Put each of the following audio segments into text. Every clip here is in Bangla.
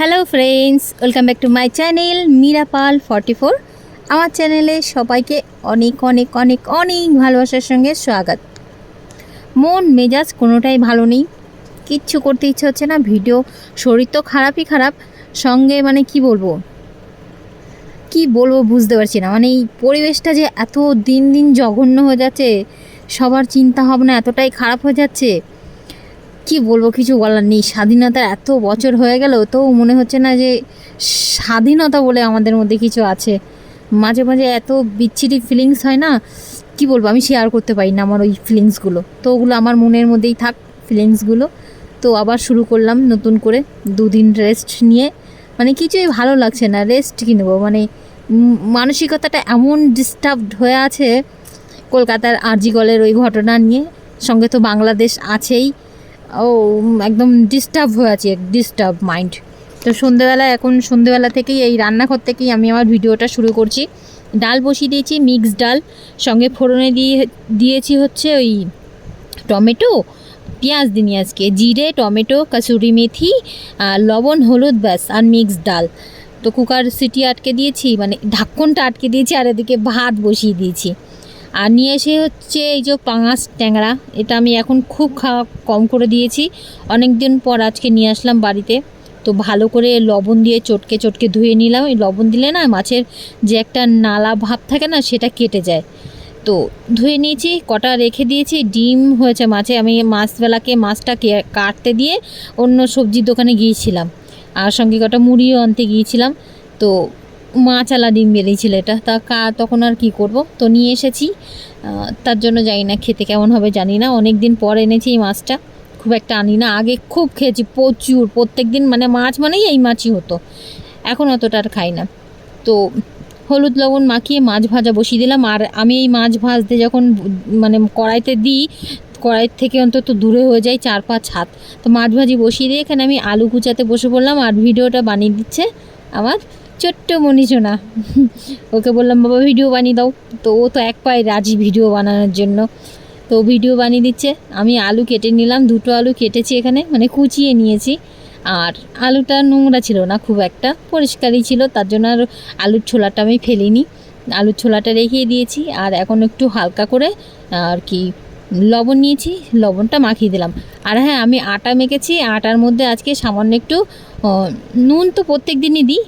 Hello friends welcome back to my channel Meera Pal forty four আমার চ্যানেলে সবাইকে অনেক অনেক অনেক অনেক ভালোবাসার সঙ্গে স্বাগত। মন, মেজাজ কোনোটাই ভালো নেই। কিচ্ছু করতে ইচ্ছে হচ্ছে না, ভিডিও, শরীর তো খারাপই খারাপ। সঙ্গে মানে কি বলব? কি বলব বুঝতে পারছি না। মানে এই পরিবেশটা যে এত দিন দিন জঘন্য হয়ে যাচ্ছে, সবার চিন্তা ভাবনা এতটাই খারাপ হয়ে যাচ্ছে কি বলব, কিছু বলার নেই। স্বাধীনতা এত বছর হয়ে গেল তো মনে হচ্ছে না যে স্বাধীনতা বলে আমাদের মধ্যে কিছু আছে। মাঝে মাঝে এত বিচ্ছিরি ফিলিংস হয় না, কি বলব, আমি শেয়ার করতে পারি না আমার ওই ফিলিংসগুলো তো ওগুলো আমার মনের মধ্যেই থাক ফিলিংসগুলো তো আবার শুরু করলাম নতুন করে দুদিন রেস্ট নিয়ে। মানে কিছুই ভালো লাগছে না রেস্ট কি নেব? মানে মানসিকতাটা এমন ডিস্টার্বড হয়ে আছে, কলকাতার আরজিগলের ওই ঘটনা নিয়ে। সঙ্গে তো বাংলাদেশ আছেই। ও একদম ডিস্টার্ব হয়ে আছে ডিস্টার্ব মাইন্ড তো সন্ধেবেলা এখন সন্ধেবেলা থেকেই এই রান্নাঘর থেকেই আমি আমার ভিডিওটা শুরু করছি। ডাল বসিয়ে দিয়েছি মিক্স ডাল, সঙ্গে ফোড়নে দিয়ে, দিয়েছি হচ্ছে ওই টমেটো, পেঁয়াজ দিনি আজকে, জিরে, টমেটো, কাসুরি মেথি লবণ, হলুদ, ব্যাস, আর মিক্স ডাল। তো কুকার সিটি আটকে দিয়েছি মানে ঢাক্কনটা আটকে দিয়েছি, আর এদিকে ভাত বসিয়ে দিয়েছি। আর নিয়ে এসে হচ্ছে এই যে পাঙাশ ট্যাংরা, এটা আমি এখন খুব খাওয়া কম করে দিয়েছি। অনেক দিন পর আজকে নিয়ে আসলাম বাড়িতে। তো ভালো করে লবণ দিয়ে চটকে চটকে ধুয়ে নিলাম। এই লবণ দিলে না মাছের যে একটা নালা ভাব থাকে না, সেটা কেটে যায়। তো ধুয়ে নিয়েছি, কটা রেখে দিয়েছি, ডিম হয়েছে মাছে। আমি মাছবেলাকে মাছটা কাটতে দিয়ে অন্য সবজির দোকানে গিয়েছিলাম। আর সঙ্গে কটা মুড়িও আনতে গিয়েছিলাম। তো মাছালা ডিম বেরিয়েছিল এটা। তা কা তখন আর কি করব? তো নিয়ে এসেছি। তার জন্য জানি না খেতে কেমন হবে, জানি না। অনেক দিন পর এনেছি এই মাছটা। খুব একটা আনি না। আগে খুব খেয়েছি, প্রচুর। প্রত্যেক দিন মানে মাছ মানেই এই মাছই হতো। এখন অতটা আর খাই না। তো হলুদ লবণ মাখিয়ে মাছ ভাজা বসিয়ে দিলাম। আর আমি এই মাছ ভাজতে যখন মানে কড়াইতে দিই কড়াই থেকে অন্তত দূরে হয়ে যায় চার পাঁচ হাত। তো মাছ ভাজি বসিয়ে দিয়ে এখানে আমি আলু কুচাতে বসে পড়লাম। আর ভিডিওটা বানিয়ে দিচ্ছে আমার ছোট্ট মনীষণা। ওকে বললাম, বাবা ভিডিও বানিয়ে দাও। তো ও তো এক পায়ে রাজি ভিডিও বানানোর জন্য। তো ভিডিও বানিয়ে দিচ্ছে। আমি আলু কেটে নিলাম, দুটো আলু কেটেছি এখানে মানে কুচিয়ে নিয়েছি। আর আলুটা নোংরা ছিল না, খুব একটা পরিষ্কারই ছিল, তার জন্য আর আলুর ছোলাটা আমি ফেলিনি। আলুর ছোলাটা রেখে দিয়েছি, আর এখন একটু হালকা করে, আর কি লবণ নিয়েছি, লবণটা মাখিয়ে দিলাম। আর হ্যাঁ আমি আটা মেখেছি, আটার মধ্যে আজকে সামান্য একটু নুন তো প্রত্যেক দিনই দিই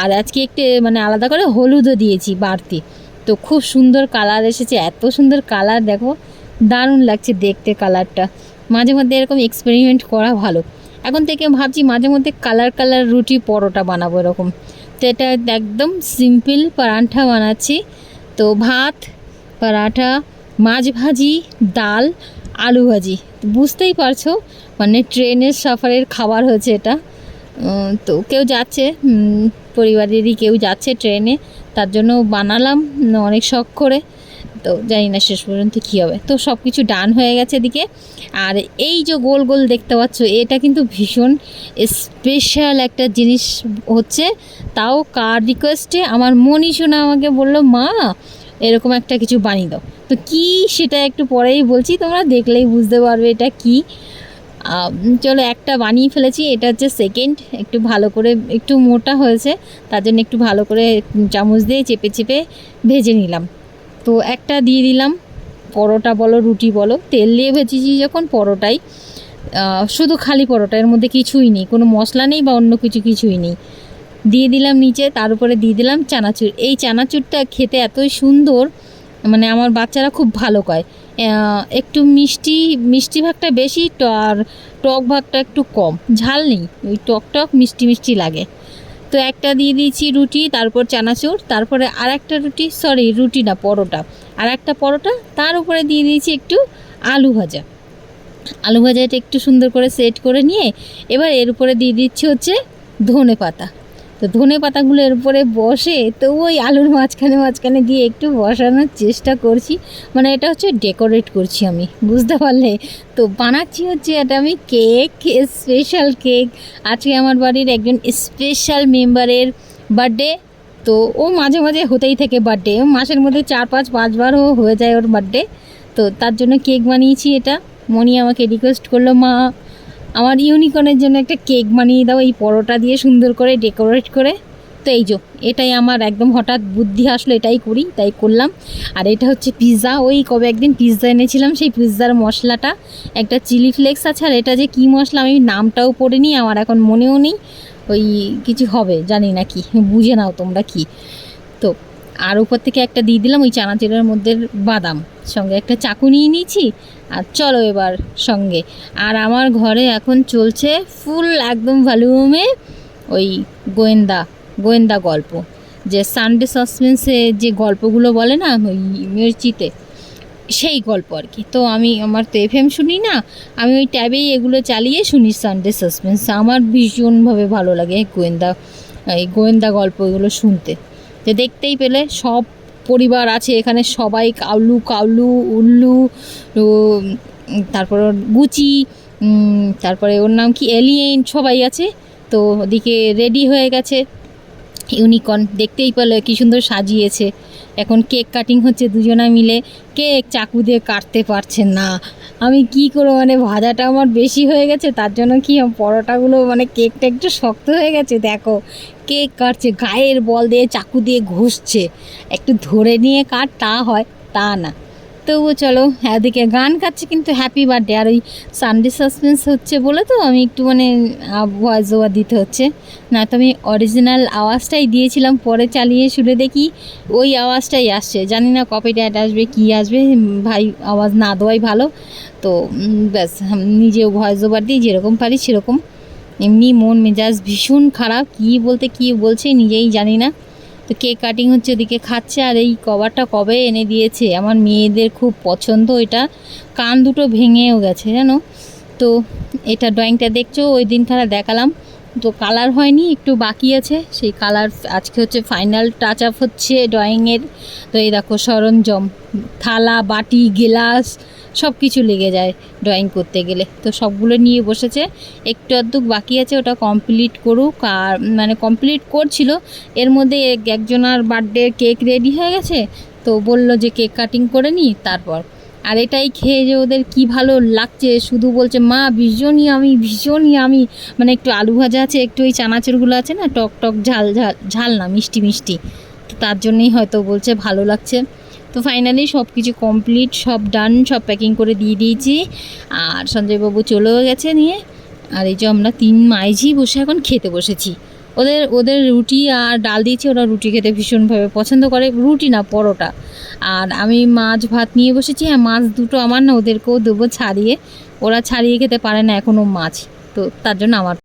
আর আজকে একটু মানে আলাদা করে হলুদও দিয়েছি বাড়তি। তো খুব সুন্দর কালার এসেছে, এত সুন্দর কালার, দেখো, দারুণ লাগছে দেখতে কালারটা। মাঝে মধ্যে এরকম এক্সপেরিমেন্ট করা ভালো। এখন থেকে ভাবছি মাঝে মধ্যে কালার কালার রুটি পরোটা বানাবো এরকম। তো এটা একদম সিম্পল পরাঠা বানাচ্ছি। তো ভাত, পরাঠা মাছ ভাজি, ডাল, আলু ভাজি। বুঝতেই পারছ? মানে ট্রেনের সফরের খাবার হয়েছে এটা। তো কেউ যাচ্ছে পরিবারেরই কেউ যাচ্ছে ট্রেনে, তার জন্য বানালাম, অনেক শখ করে। তো জানি না শেষ পর্যন্ত কী হবে। তো সব কিছু ডান হয়ে গেছে এদিকে। আর এই যে গোল গোল দেখতে পাচ্ছ, এটা কিন্তু ভীষণ স্পেশাল একটা জিনিস হচ্ছে, তাও কার রিকোয়েস্টে আমার মনি শোনা আমাকে বলল, মা, এরকম একটা কিছু বানিয়ে দাও। তো কি সেটা একটু পরেই বলছি, তোমরা দেখলেই বুঝতে পারবে এটা কি। চলো একটা বানিয়ে ফেলেছি, এটা হচ্ছে সেকেন্ড একটু ভালো করে, একটু মোটা হয়েছে, তার জন্য একটু ভালো করে চামচ দিয়ে চেপে চেপে ভেজে নিলাম। তো একটা দিয়ে দিলাম, পরোটা বলো, রুটি বলো, তেল দিয়ে ভেজেছি যখন পরোটাই। শুধু খালি পরোটা, এর মধ্যে কিছুই নেই, কোনো মশলা নেই বা অন্য কিছু কিছুই নেই। দিয়ে দিলাম নিচে, তার উপরে দিয়ে দিলাম চানাচুর। এই চানাচুরটা খেতে এতই সুন্দর মানে আমার বাচ্চারা খুব ভালো কয় একটু মিষ্টি মিষ্টি ভাগটা বেশি আর টক ভাগটা একটু কম। ঝাল নেই, ওই টক টক মিষ্টি মিষ্টি লাগে। তো একটা দিয়ে দিয়েছি রুটি, তারপর চানাচুর, তারপরে আর একটা রুটি সরি রুটি না, পরোটা। আর একটা পরোটা, তার উপরে দিয়ে দিয়েছি একটু আলু ভাজা। আলু ভাজাটা একটু সুন্দর করে সেট করে নিয়ে, এবার এর উপরে দিয়ে দিচ্ছি হচ্ছে ধনে পাতা তো ধনে পাতাগুলো এর উপরে বসে, তো ওই আলুর মাঝখানে মাঝখানে দিয়ে একটু বসানোর চেষ্টা করছি। মানে এটা হচ্ছে ডেকোরেট করছি আমি, বুঝতে পারলে? তো বানাচ্ছি হচ্ছে এটা আমি কেক স্পেশাল কেক আজকে আমার বাড়ির একজন স্পেশাল মেম্বারের বার্থডে তো ও মাঝে মাঝে হতেই থাকে বার্থডে মাসের মধ্যে চার, পাঁচ পাঁচবারও হয়ে যায় ওর বার্থডে তো তার জন্য কেক বানিয়েছি এটা। মনি আমাকে রিকোয়েস্ট করল, মা আমার ইউনিকর্নের জন্য একটা কেক বানিয়ে দাও, এই পরোটা দিয়ে সুন্দর করে ডেকোরেট করে। তো এই যো, এটাই আমার একদম হঠাৎ বুদ্ধি আসলো, এটাই করি, তাই করলাম। আর এটা হচ্ছে পিৎজা ওই কবে একদিন পিৎজা এনেছিলাম, সেই পিৎজার মশলাটা। একটা চিলি ফ্লেক্স আছে, আর এটা যে কী মশলা, আমি নামটাও পড়িনি, আমার এখন মনেও নেই। ওই কিছু হবে, জানি না কি, বুঝে নাও তোমরা কি। তো, আর উপর থেকে একটা দিয়ে দিলাম, ওই চানাচুরের মধ্যে বাদাম। সঙ্গে একটা চাকু নিয়ে নিয়েছি আর চলো এবার সঙ্গে। আর আমার ঘরে এখন চলছে ফুল একদম ভলিউমে ওই গোয়েন্দা গোয়েন্দা গল্প। যে সানডে সাসপেন্সে যে গল্পগুলো বলে না, ওই মির্চিতে, সেই গল্প আর কি। তো আমি, আমার তো এফএম শুনি না, আমি ওই ট্যাবেই এগুলো চালিয়ে শুনি সানডে সাসপেন্স আমার ভীষণভাবে ভালো লাগে গোয়েন্দা, এই গোয়েন্দা গল্প এগুলো শুনতে। তো দেখতেই পেলে সব পরিবার আছে, এখানে সবাই কাউলু কাউলু উল্লু তারপর গুচি তারপরে ওর নাম কি? এলিয়েন সবাই আছে। তো ওদিকে রেডি হয়ে গেছে। ইউনিকর্ন, দেখতেই পেলে কি সুন্দর সাজিয়েছে। এখন কেক কাটিং হচ্ছে দুজনা মিলে। কেক চাকু দিয়ে কাটতে পারছে না। আমি কি করব মানে ভাজাটা আমার বেশি হয়ে গেছে, তার জন্য কি পরোটাগুলো মানে কেকটা একটু শক্ত হয়ে গেছে, দেখো। কেক কাটছে, গায়ের বল দিয়ে চাকু দিয়ে ঘষছে। একটু ধরে নিয়ে কাট, তা হয়, তা না। তবুও চলো, এদিকে গান গাচ্ছে কিন্তু হ্যাপি বার্থডে আর ওই সানডে সাসপেন্স হচ্ছে বলে তো আমি একটু মানে ভয়েস ওভার দিতে হচ্ছে। না তো আমি অরিজিনাল আওয়াজটাই দিয়েছিলাম, পরে চালিয়ে শুনে দেখি ওই আওয়াজটাই আসছে। জানি না কপি কপিরাইট আসবে, কি আসবে ভাই আওয়াজ না দেওয়াই ভালো। তো ব্যাস নিজেও ভয়েস ওভার দিই, যেরকম পারি সেরকম। এমনি মন মেজাজ ভীষণ খারাপ, কী বলতে কী বলছে নিজেই জানি না। তো কেক কাটিং হচ্ছে ওদিকে খাচ্ছে আর এই কভারটা কবে এনে দিয়েছে? আমার মেয়েদের খুব পছন্দ এটা। কান দুটো ভেঙেও গেছে, জানো? তো এটা ড্রয়িংটা দেখছ? ওই দিনখানা দেখালাম। তো কালার হয়নি, একটু বাকি আছে। সেই কালার আজকে হচ্ছে ফাইনাল টাচ আপ হচ্ছে ড্রয়িংয়ের তো এই দেখো সরঞ্জাম। থালা, বাটি গিলাস সব কিছু লেগে যায় ড্রয়িং করতে গেলে। তো সবগুলো নিয়ে বসেছে। একটু আধটুক বাকি আছে, ওটা কমপ্লিট করুক। আর মানে কমপ্লিট করছিল। এর মধ্যে এক- একজনার বার্থডে কেক রেডি হয়ে গেছে। তো বলল যে কেক কাটিং করে নি, তারপর। আর এটাই খেয়ে যে ওদের কি ভালো লাগছে, শুধু বলছে, মা, ভীষণই আমি ভীষণই আমি। মানে একটু আলু ভাজা আছে, একটু ওই চানাচুরগুলো আছে না, টক টক ঝাল ঝাল ঝাল না, মিষ্টি মিষ্টি। তো তার জন্যই হয়তো বলছে, ভালো লাগছে। তো ফাইনালি সব কিছু কমপ্লিট সব ডান সব প্যাকিং করে দিয়ে দিয়েছি। আর সঞ্জয়বাবু চলেও গেছে নিয়ে। আর এই যে আমরা তিন মাইঝি বসে এখন খেতে বসেছি। ওদের ওদের রুটি আর ডাল দিয়েছি, ওরা রুটি খেতে ভীষণভাবে পছন্দ করে। রুটি না, পরোটা। আর আমি মাছ ভাত নিয়ে বসেছি হ্যাঁ মাছ দুটো আমার না ওদেরকেও দেবো ছাড়িয়ে। ওরা ছাড়িয়ে খেতে পারে না এখনও মাছ। তো তার জন্য আমার